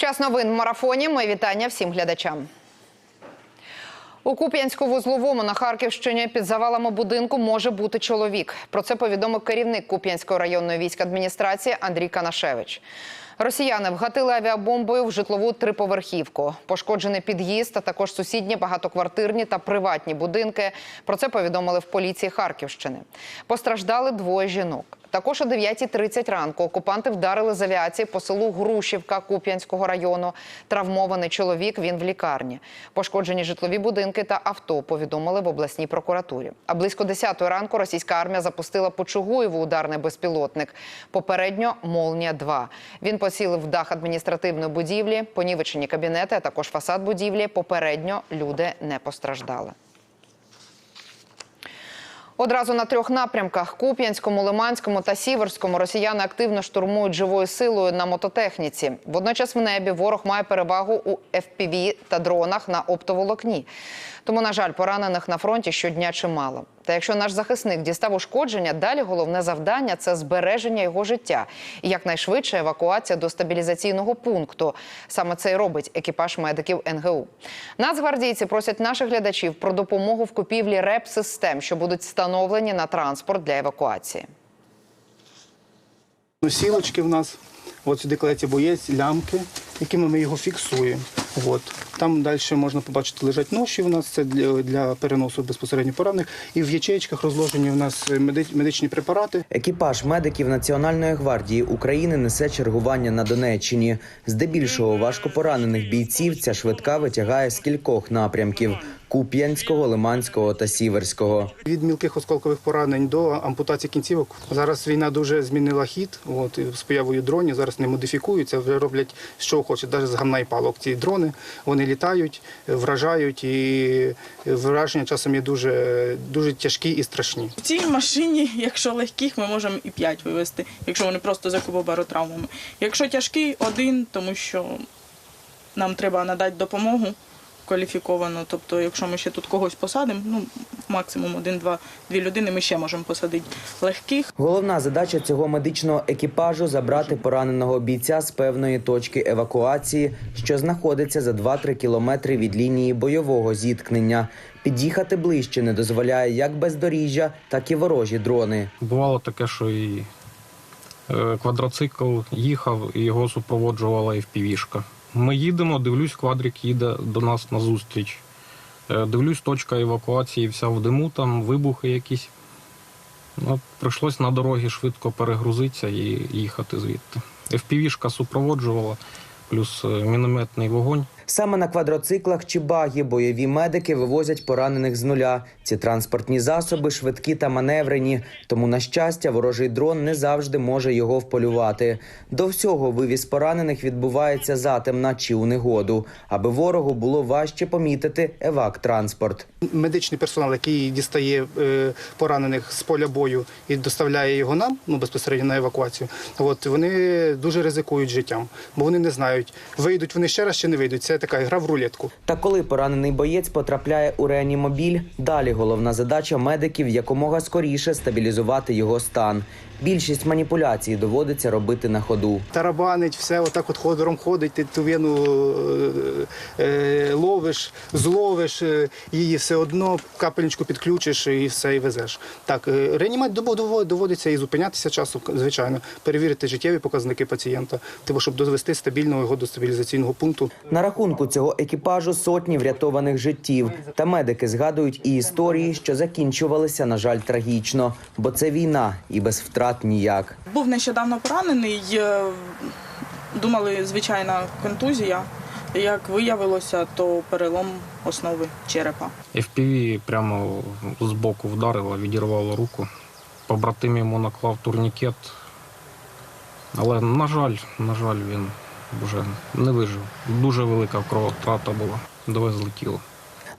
Час новин в марафоні. Ми вітання всім глядачам. У Куп'янську-вузловому на Харківщині під завалами будинку може бути чоловік. Про це повідомив керівник Куп'янської районної військадміністрації Андрій Канашевич. Росіяни вгатили авіабомбою в житлову триповерхівку. Пошкоджений під'їзд, а також сусідні багатоквартирні та приватні будинки. Про це повідомили в поліції Харківщини. Постраждали двоє жінок. Також о 9.30 ранку окупанти вдарили з авіації по селу Грушівка Куп'янського району. Травмований чоловік. Він в лікарні. Пошкоджені житлові будинки та авто повідомили в обласній прокуратурі. А близько 10 ранку російська армія запустила по Чугуєву ударний безпілотник. Попередньо Молнія 2 Він поцілив дах адміністративної будівлі, понівечені кабінети, а також фасад будівлі. Попередньо люди не постраждали. Одразу на трьох напрямках Куп'янському, Лиманському та Сіверському росіяни активно штурмують живою силою на мототехніці. Водночас в небі ворог має перевагу у FPV та дронах на оптоволокні. Тому, на жаль, поранених на фронті щодня чимало. Та якщо наш захисник дістав ушкодження, далі головне завдання це збереження його життя і якнайшвидша евакуація до стабілізаційного пункту. Саме це й робить екіпаж медиків НГУ. Нацгвардійці просять наших глядачів про допомогу в купівлі реп-систем, що будуть встановлені на транспорт для евакуації. Носілочки в нас. От сюди кладеться боєць, лямки, якими ми його фіксуємо. От. Там далі можна побачити, лежать ноші у нас, це для, для переносу безпосередньо поранених. І в ячеїчках розложені у нас меди- медичні препарати. Екіпаж медиків Національної гвардії України несе чергування на Донеччині. Здебільшого важкопоранених бійців ця швидка витягає з кількох напрямків: Куп'янського, Лиманського та Сіверського. Від мілких осколкових поранень до ампутації кінцівок. Зараз війна дуже змінила хід. От, з появою дронів зараз не модифікуються, вже роблять що хочуть, навіть з гамна. Ці дрони вони літають, вражають, і враження часом є дуже, дуже тяжкі і страшні. В цій машині, якщо легких, ми можемо і 5 вивезти, якщо вони просто за кубобаротравмами. Якщо тяжкий, один, тому що нам треба надати допомогу кваліфіковану. Тобто, якщо ми ще тут когось посадимо, ну максимум один-два дві людини ми ще можемо посадити легких. Головна задача цього медичного екіпажу забрати пораненого бійця з певної точки евакуації, що знаходиться за 2-3 кілометри від лінії бойового зіткнення. Під'їхати ближче не дозволяє як бездоріжжя, так і ворожі дрони. Бувало таке, що і е, квадроцикл їхав, і його супроводжувала і впівішка. Ми їдемо, дивлюсь, квадрик їде до нас на зустріч. Е, Дивлюсь, точка евакуації вся в диму, там вибухи якісь. Ну, прийшлось на дорогі швидко перегрузитися і їхати звідти. ФПВ-шка супроводжувала, плюс е, мінометний вогонь. Саме на квадроциклах чи багі бойові медики вивозять поранених з нуля. Ці транспортні засоби швидкі та маневрені. Тому, на щастя, ворожий дрон не завжди може його вполювати. До всього вивіз поранених відбувається затемна чи у негоду, аби ворогу було важче помітити евак-транспорт. Медичний персонал, який дістає е, поранених з поля бою і доставляє його нам, ну безпосередньо на евакуацію. От вони дуже ризикують життям, бо вони не знають, вийдуть вони ще раз чи не вийдуть. Це така гра в рулетку. Та коли поранений боєць потрапляє у реанімобіль, далі головна задача медиків якомога скоріше стабілізувати його стан. Більшість маніпуляцій доводиться робити на ходу. Тарабанить, все отак от ходором ходить, ти ту вену е, е, ловиш, зловиш е, її все одно, капельничку підключиш і все, і везеш. Так, е, реанімати довод- доводиться і зупинятися часом, звичайно, перевірити життєві показники пацієнта, типу, щоб довести стабільного його до стабілізаційного пункту. На рахунку цього екіпажу сотні врятованих життів. Та медики згадують і історії, що закінчувалися, на жаль, трагічно, бо це війна і без втрат ніяк. Був нещодавно поранений. е, Думали, звичайна контузія. Як виявилося, то перелом основи черепа. FPV прямо з боку вдарило, відірвало руку. Побратим йому наклав турнікет. Але, на жаль, на жаль, він вже не вижив. Дуже велика кровотрата була. Довезли тіло.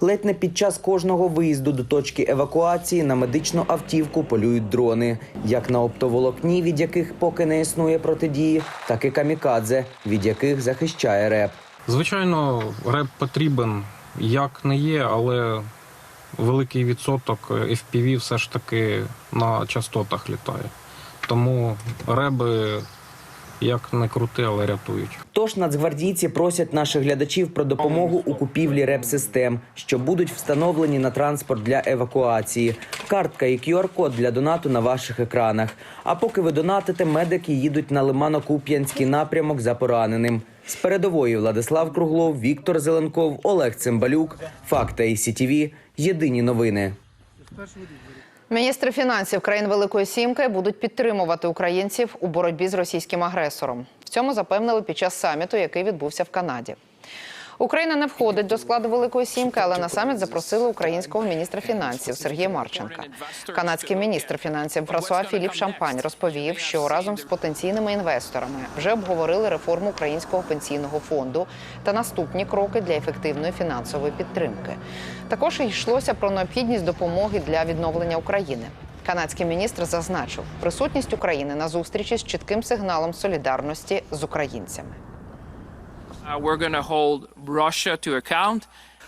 Ледь не під час кожного виїзду до точки евакуації на медичну автівку полюють дрони, як на оптоволокні, від яких поки не існує протидії, так і камікадзе, від яких захищає реп. Звичайно, реп потрібен, як не є, але великий відсоток FPV все ж таки на частотах літає. Тому реби як не крути, але рятують. Тож нацгвардійці просять наших глядачів про допомогу у купівлі реп-систем, що будуть встановлені на транспорт для евакуації. Картка і QR-код для донату на ваших екранах. А поки ви донатите, медики їдуть на Лимано-Куп'янський напрямок за пораненим. З передової Владислав Круглов, Віктор Зеленков, Олег Цимбалюк. Факти Сітіві. Єдині новини. Міністри фінансів країн Великої Сімки будуть підтримувати українців у боротьбі з російським агресором. В цьому запевнили під час саміту, який відбувся в Канаді. Україна не входить до складу Великої Сімки, але на саміт запросили українського міністра фінансів Сергія Марченка. Канадський міністр фінансів Франсуа Філіп Шампань розповів, що разом з потенційними інвесторами вже обговорили реформу українського пенсійного фонду та наступні кроки для ефективної фінансової підтримки. Також йшлося про необхідність допомоги для відновлення України. Канадський міністр зазначив, присутність України на зустрічі з чітким сигналом солідарності з українцями.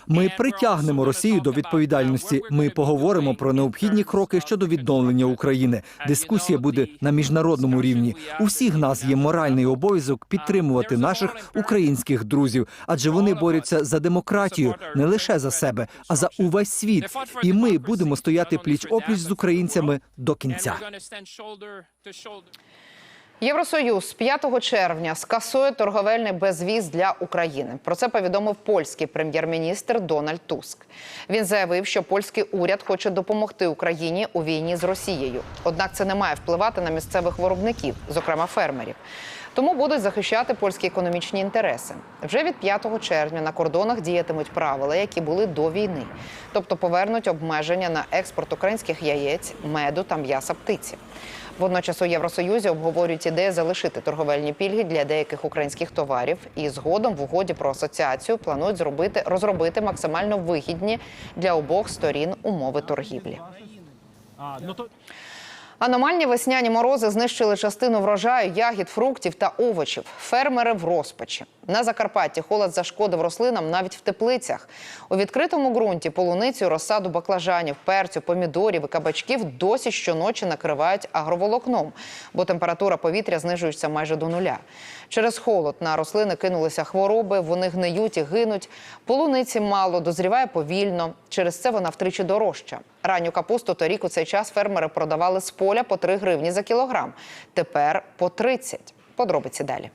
Ми притягнемо Росію до відповідальності. Ми поговоримо про необхідні кроки щодо відновлення України. Дискусія буде на міжнародному рівні. У всіх нас є моральний обов'язок підтримувати наших українських друзів, адже вони борються за демократію не лише за себе, а за увесь світ. І ми будемо стояти пліч опліч з українцями до кінця. Євросоюз 5 червня скасує торговельний безвіз для України. Про це повідомив польський прем'єр-міністр Дональд Туск. Він заявив, що польський уряд хоче допомогти Україні у війні з Росією. Однак це не має впливати на місцевих виробників, зокрема фермерів. Тому будуть захищати польські економічні інтереси. Вже від 5 червня на кордонах діятимуть правила, які були до війни, тобто повернуть обмеження на експорт українських яєць, меду та м'яса птиці. Водночас у Євросоюзі обговорюють ідею залишити торговельні пільги для деяких українських товарів, і згодом в угоді про асоціацію планують зробити розробити максимально вигідні для обох сторін умови торгівлі. Аномальні весняні морози знищили частину врожаю ягід, фруктів та овочів. Фермери в розпачі. На Закарпатті холод зашкодив рослинам навіть в теплицях. У відкритому ґрунті полуницю, розсаду баклажанів, перцю, помідорів і кабачків досі щоночі накривають агроволокном, бо температура повітря знижується майже до нуля. Через холод на рослини кинулися хвороби, вони гниють і гинуть. Полуниці мало, дозріває повільно. Через це вона втричі дорожча. Ранню капусту торік у цей час фермери продавали з поля по 3 гривні за кілограм. Тепер по 30. Подробиці далі.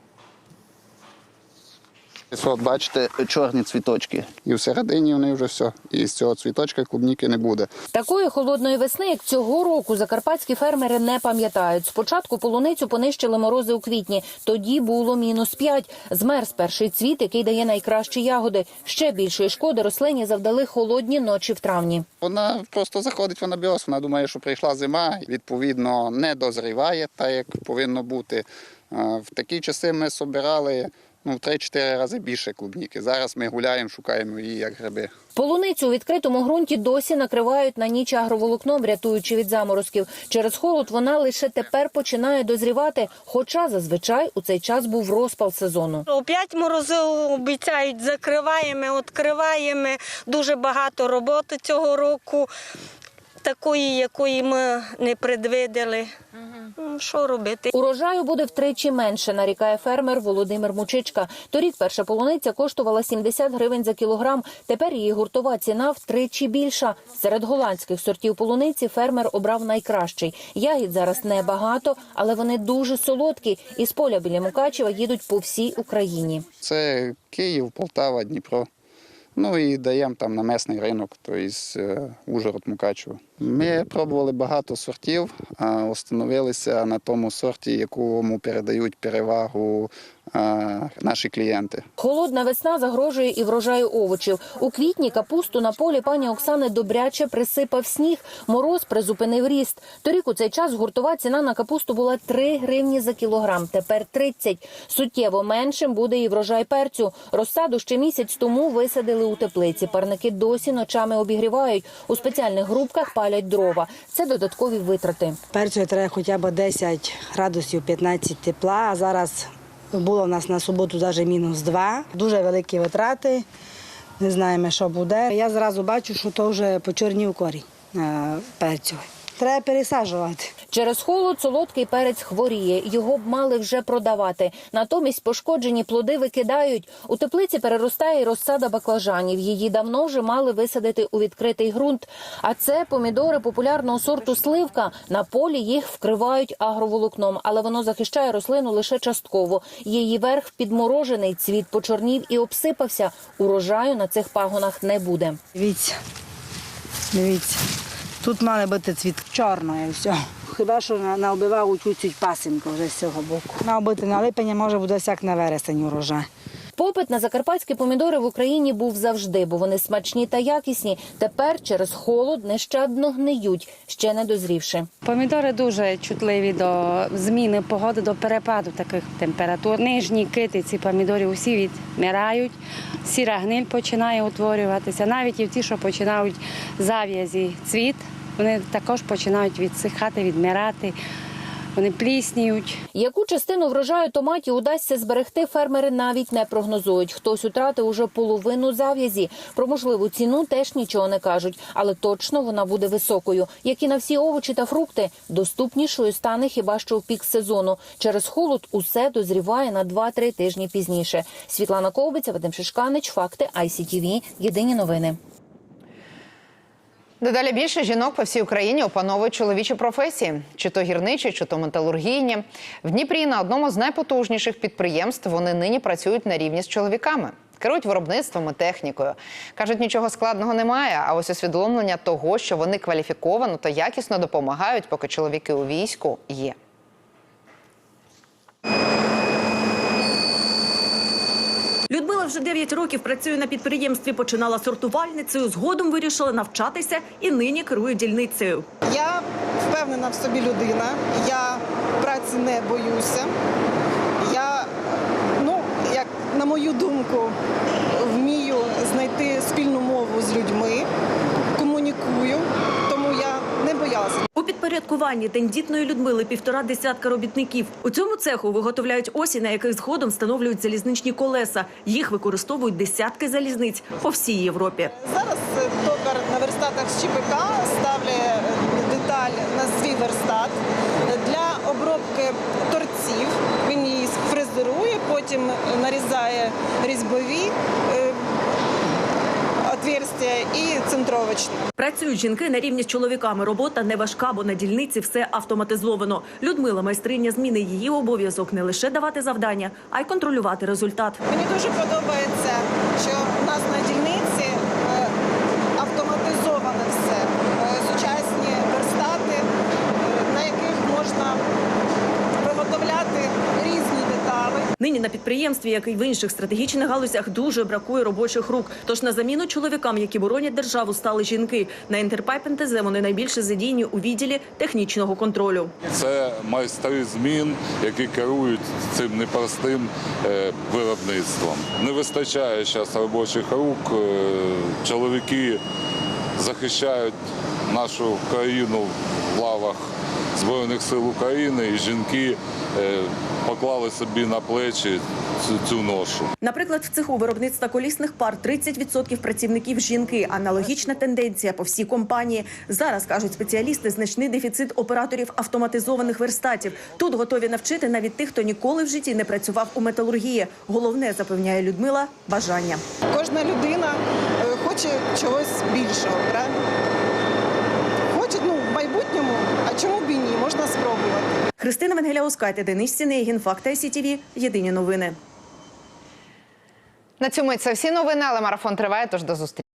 Ось От бачите, чорні цвіточки. І всередині вони вже все. І з цього цвіточка клубніки не буде. Такої холодної весни, як цього року, закарпатські фермери не пам'ятають. Спочатку полуницю понищили морози у квітні. Тоді було мінус 5. Змерз перший цвіт, який дає найкращі ягоди. Ще більшої шкоди рослині завдали холодні ночі в травні. Вона просто заходить в анабіоз, вона думає, що прийшла зима, відповідно, не дозріває так, як повинно бути. В такі часи ми собирали ну, в 3-4 рази більше клубніки. Зараз ми гуляємо, шукаємо її як гриби. Полуницю у відкритому ґрунті досі накривають на ніч агроволокном, рятуючи від заморозків. Через холод вона лише тепер починає дозрівати, хоча зазвичай у цей час був розпал сезону. Опять морози обіцяють, закриваємо, відкриваємо. Дуже багато роботи цього року, такої, якої ми не предвидели. Ну, Що робити? Урожаю буде втричі менше, нарікає фермер Володимир Мучичка. Торік перша полуниця коштувала 70 гривень за кілограм. Тепер її гуртова ціна втричі більша. Серед голландських сортів полуниці фермер обрав найкращий. Ягід зараз небагато, але вони дуже солодкі. Із поля біля Мукачева їдуть по всій Україні. Це Київ, Полтава, Дніпро. Ну і даємо там на месний ринок, тобто Ужгород, Мукачево. Ми пробували багато сортів, а остановилися на тому сорті, якому передають перевагу наші клієнти. Холодна весна загрожує і врожаю овочів. У квітні капусту на полі пані Оксани добряче присипав сніг. Мороз призупинив ріст. Торік у цей час гуртова ціна на капусту була 3 гривні за кілограм. Тепер 30. Суттєво меншим буде і врожай перцю. Розсаду ще місяць тому висадили у теплиці. Парники досі ночами обігрівають. У спеціальних грубках палять дрова. Це додаткові витрати. Перцю треба хоча б 10 градусів 15 тепла, а зараз було в нас на суботу навіть мінус два, Дуже великі витрати, не знаємо, що буде. Я зразу бачу, що то вже почорнів корінь е, перцю. треба пересаджувати. Через холод солодкий перець хворіє. Його б мали вже продавати. Натомість пошкоджені плоди викидають. У теплиці переростає розсада баклажанів. Її давно вже мали висадити у відкритий ґрунт. А це помідори популярного сорту сливка. На полі їх вкривають агроволокном, але воно захищає рослину лише частково. Її верх підморожений, цвіт почорнів і обсипався. Урожаю на цих пагонах не буде. Дивіться, дивіться. Тут має бути цвіт чорного і. Хіба що на- наобивав чуть-чуть пасинку вже з цього боку. Мав бути на липень, може буде всяк на вересень урожай. Попит на закарпатські помідори в Україні був завжди, бо вони смачні та якісні. Тепер через холод нещадно гниють, ще не дозрівши. Помідори дуже чутливі до зміни погоди, до перепаду таких температур. Нижні китиці помідорів усі відмирають, сіра гниль починає утворюватися. Навіть і в ті, що починають зав'язі цвіт, вони також починають відсихати, відмирати. Вони плісніють. Яку частину врожаю томатів удасться зберегти, фермери навіть не прогнозують. Хтось утратив уже половину зав'язі. Про можливу ціну теж нічого не кажуть, але точно вона буде високою. Як і на всі овочі та фрукти, доступнішою стане хіба що в пік сезону. Через холод усе дозріває на 2-3 тижні пізніше. Світлана Ковбиця, Вадим Шишканич, факти ICTV. Єдині новини. Дедалі більше жінок по всій Україні опановують чоловічі професії, чи то гірничі, чи то металургійні. В Дніпрі на одному з найпотужніших підприємств вони нині працюють на рівні з чоловіками. Керують виробництвом і технікою. Кажуть, нічого складного немає, а ось усвідомлення того, що вони кваліфіковано та якісно допомагають, поки чоловіки у війську є. Людмила вже 9 років працює на підприємстві, починала сортувальницею, згодом вирішила навчатися і нині керує дільницею. Я впевнена в собі людина. Я праці не боюся. Я, ну, як на мою думку, вмію знайти спільну мову з людьми, комунікую, тому я не боялася. У підпорядкуванні тендітної Людмили півтора десятка робітників. У цьому цеху виготовляють осі, на яких згодом встановлюють залізничні колеса. Їх використовують десятки залізниць по всій Європі. Зараз е, токар на верстатах з ЧПК ставлять е, деталь на свій верстат для обробки торців. Він її фрезерує, потім нарізає різьбові е, отверстия і центровочні. Працюють жінки на рівні з чоловіками. Робота не важка, бо на дільниці все автоматизовано. Людмила майстриня зміни її обов'язок не лише давати завдання, а й контролювати результат. Мені дуже подобається, що у нас на дільниці е, автоматизоване все. Е, Сучасні верстати, е, на яких можна виготовляти різні деталі. Нині на підприємстві, як і в інших стратегічних галузях, дуже бракує робочих рук. Тож на заміну чоловікам, які боронять державу, стали жінки. На Інтерпайп НТЗ вони найбільше задіяні у відділі технічного контролю. Це майстри змін, які керують цим непростим е, виробництвом. Не вистачає зараз робочих рук. е, Чоловіки захищають нашу країну в лавах Збройних сил України, і жінки е, поклали собі на плечі цю, цю ношу. Наприклад, в цеху виробництва колісних пар 30% працівників жінки. Аналогічна тенденція по всій компанії. Зараз кажуть спеціалісти, значний дефіцит операторів автоматизованих верстатів. Тут готові навчити навіть тих, хто ніколи в житті не працював у металургії. Головне запевняє Людмила бажання. Кожна людина е, хоче чогось більшого, правильно? Хоче ну, в майбутньому, а чому б і ні? Можна спробувати. Христина Венгеля Денис Сінегін, Факти СІТІВІ. Єдині новини. На цьому це всі новини, але марафон триває. Тож до зустрічі.